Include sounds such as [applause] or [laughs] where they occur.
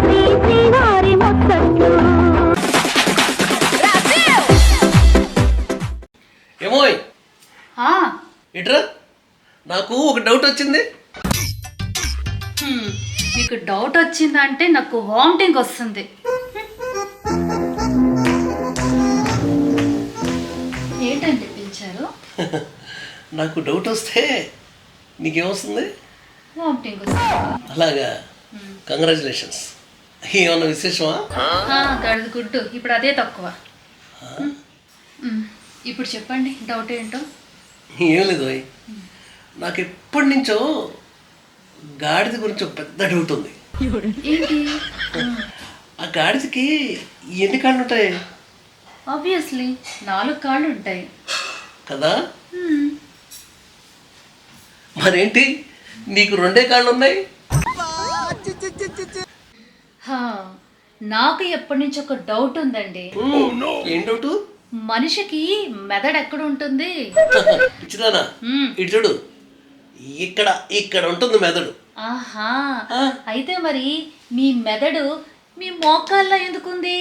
శ్రీ శ్రీవారి ఏమోయ్. ఆ, ఇట్రా నాకు ఒక డౌట్ వచ్చింది. హ్మ్, మీకు డౌట్ వచ్చిందంటే నాకు వామిటింగ్ వస్తుంది. ఏంటండి పిలిచారు? [laughs] నాకు డౌట్ వస్తే నీకేమొస్తుంది? వామిటింగ్ వస్తుంది అలాగా? కంగ్రాచులేషన్స్ ఏమన్నా విశేషమా? గడిది గుడ్డు ఇప్పుడు అదే తక్కువ. ఇప్పుడు చెప్పండి డౌట్ ఏంటో? ఏం లేదు ఓయ్. నాకు ఎప్పటి నుంచో గాడిద గురించి ఒక పెద్ద డౌట్ ఉంది. ఏంటి? [laughs] ఆ గాడిదకి ఎన్ని కాళ్ళు ఉంటాయి ఆబ్వియస్లీ నాలుగు కాళ్ళు ఉంటాయి కదా మరేంటి? నీకు రెండే కాళ్ళు ఉన్నాయి హా, నాకు ఎప్పటి నుంచి ఒక డౌట్ ఉందండి. ఏం డౌట్ మనిషికి మెదడు ఎక్కడ ఉంటుంది? ఇచ్చిదానా మ్మ్. ఇటు చూడు. ఇక్కడ ఇక్కడ ఉంటుంది మెదడు. ఆహా. ఆ. అయితే మరి మీ మెదడు మీ మోకాల్లో ఎందుకుంది?